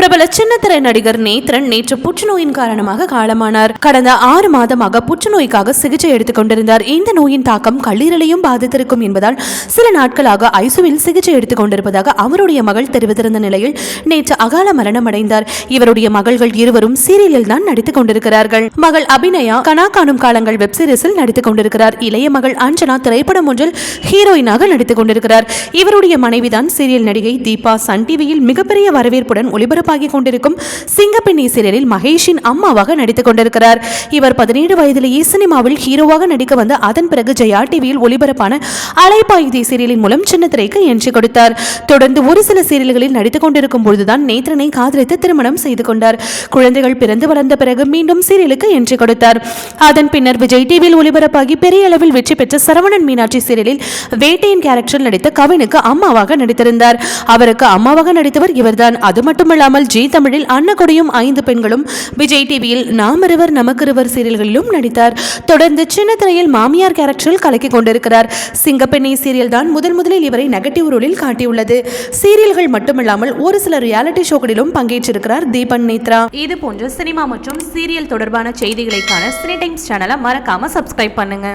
பிரபல சின்னத்திரை நடிகர் நேத்ரன் நேற்று புற்றுநோயின் காரணமாக காலமானார். கடந்த ஆறு மாதமாக புற்றுநோய்க்காக சிகிச்சை எடுத்துக் கொண்டிருந்தார். இந்த நோயின் தாக்கம் கல்லீரலையும் பாதித்திருக்கும் என்பதால் சில நாட்களாக ஐசுவில் சிகிச்சை எடுத்துக் கொண்டிருப்பதாக அவருடைய மகள் தெரிவித்திருந்த நிலையில் நேற்று அகால மரணம் அடைந்தார் இவருடைய மகள்கள் இருவரும் சீரியலில் தான் நடித்துக் கொண்டிருக்கிறார்கள். மகள் அபிநயா கனா காணும் காலங்கள் வெப் சீரிஸில் நடித்துக் கொண்டிருக்கிறார். இளைய மகள் அஞ்சனா திரைப்படம் ஒன்றில் ஹீரோயினாக நடித்துக் கொண்டிருக்கிறார். இவருடைய மனைவிதான் சீரியல் நடிகை தீபா. சன் டிவியில் மிகப்பெரிய வரவேற்புடன் ஒளிபரப்பு ஒளிபரப்பாகி கொண்டிருக்கும் சிங்கப்பெண்ணி சீரியலில் மகேஷின் அம்மாவாக நடித்துக் கொண்டிருக்கிறார் இவர் பதினேழு வயதிலேயே சினிமாவில் ஹீரோவாக நடிக்க வந்த அதன் பிறகு ஜெயா டிவியில் ஒளிபரப்பான அலைப்பாயுதி சீரியலின் மூலம் சின்ன திரைக்கு என்ட்ரி கொடுத்தார். தொடர்ந்து ஒரு சில சீரியல்களில் நடித்துக் கொண்டிருக்கும் பொழுதுதான் நேத்ரனை காதலித்து திருமணம் செய்து கொண்டார். குழந்தைகள் பிறந்து வளர்ந்த பிறகு மீண்டும் சீரியலுக்கு என்ட்ரி கொடுத்தார். அதன் பின்னர் விஜய் டிவியில் ஒளிபரப்பாகி பெரிய அளவில் வெற்றி பெற்ற சரவணன் மீனாட்சி சீரியலில் வேட்டையின் கேரக்டரில் நடித்த கவினுக்கு அம்மாவாக நடித்திருந்தார். அவருக்கு அம்மாவாக நடித்தவர் இவர்தான். அது மட்டுமல்லாமல் ஜி தமிழில் அன்னகொடியும் ஐந்து பெண்களும். விஜய் டிவியில் நாமருவர் நமக்கிருவர் சீரியல்களிலும் நடித்தார். தொடர்ந்து சின்ன திரையில் மாமியார் கேரக்டரில் கலக்கிக் கொண்டிருக்கிறார். சிங்கப்பெண்ணை சீரியல் தான் முதன் முதலில் இவரை நெகட்டிவ் ரோலில் காட்டியுள்ளது. சீரியல்கள் மட்டுமில்லாமல் ஒரு சில ரியாலிட்டி ஷோக்களிலும் பங்கேற்றிருக்கிறார் தீபன் நேத்ரா இது போன்ற சினிமா மற்றும் சீரியல் தொடர்பான செய்திகளைக்கான சினி டைம்ஸ் சேனலை மறக்காம சப்ஸ்கிரைப் பண்ணுங்க.